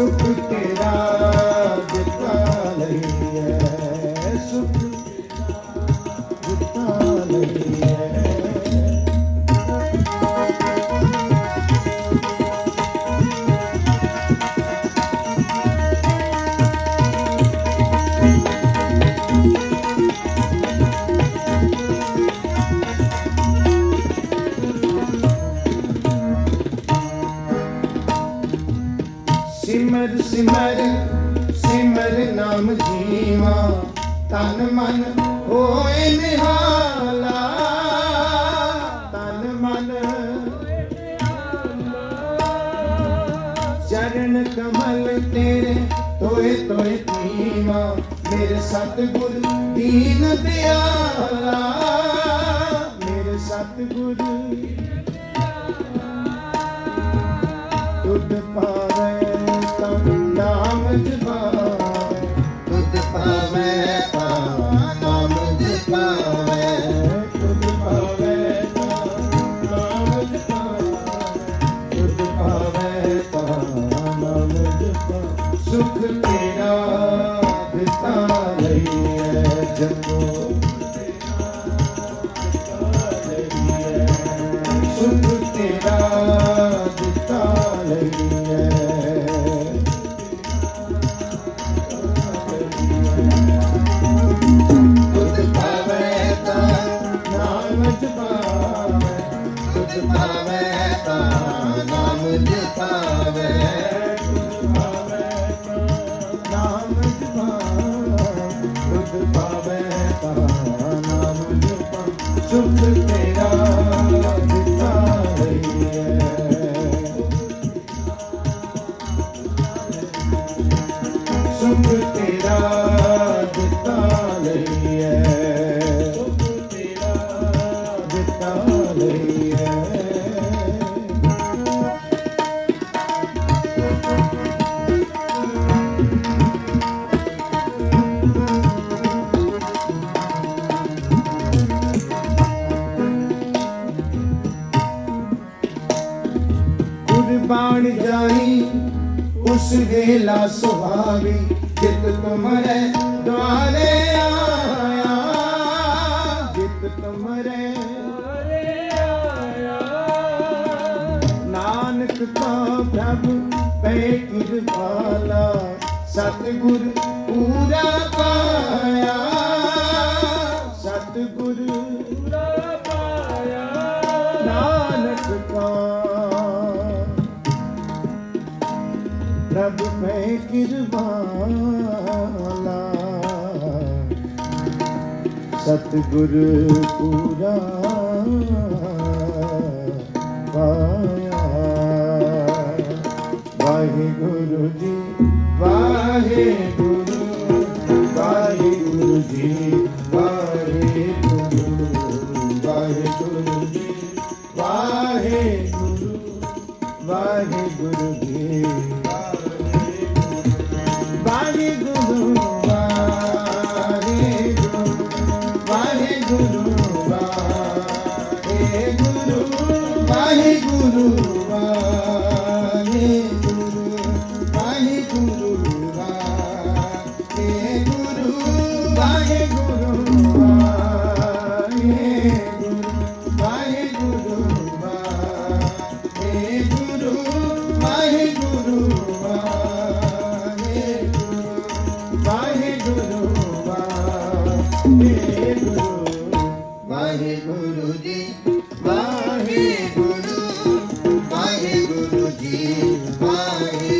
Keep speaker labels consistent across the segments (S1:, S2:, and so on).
S1: सुपुत्रा ਸਿਮਰ ਸਿਮਰ ਸਿਮਰ ਨਾਮ ਜੀਵਾ। ਤਨ ਮਨ ਹੋਏ ਨਿਹਾਲਾ। ਤਨ ਮਨ ਚਰਨ ਕਮਲ ਤੇਰੇ ਤੋਏ ਤੋਏ ਪੀਵਾ ਮੇਰੇ ਸਤਿਗੁਰ ਦੀਨ ਦਿਆਲਾ। ਮੇਰੇ ਸਤਿਗੁਰ ਨਾਮ ਜਪਾਵੇ। ਕੁਰਬਾਨ ਜਾਈ, ਉਸ ਵੇਲਾ ਸੁਹਾਵੀ ਜਿਤ ਤੁਮਰੇ ਦੁਆਰੇ ਆਇਆ। ਜਿਤ ਤੁਮਰੇ ਨਾਨਕ ਕਾ ਪ੍ਰਭ ਪੈ ਕਿਰਪਾਲਾ, ਸਤਿਗੁਰ ਪੂਰਾ ਪਾਇਆ। ਪ੍ਰਭ ਮੈਂ ਕਿਰਵਾਲਾ ਸਤਿਗੁਰ ਪੂਰਾ ਪਾਇਆ। Waheguru ji Waheguru Bani Guru Dev, Bani Hare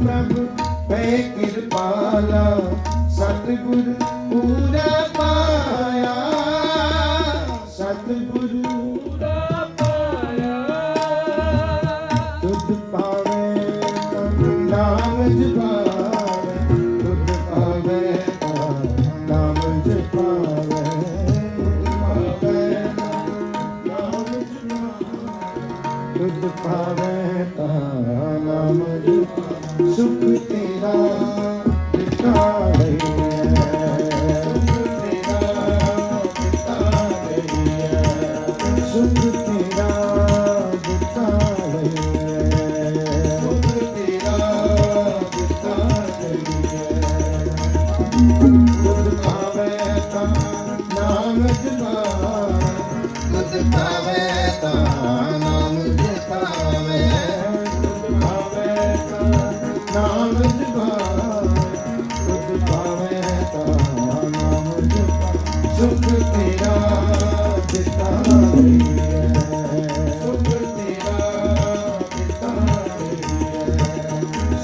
S1: ਪ੍ਰਭ ਪੈ ਕਿਰਪਾਲਾ ਸਤਿਗੁਰ 作ってな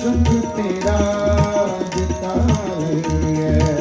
S1: ਸੰਗ ਤੇਰਾ ਜਿਤਾਰੇ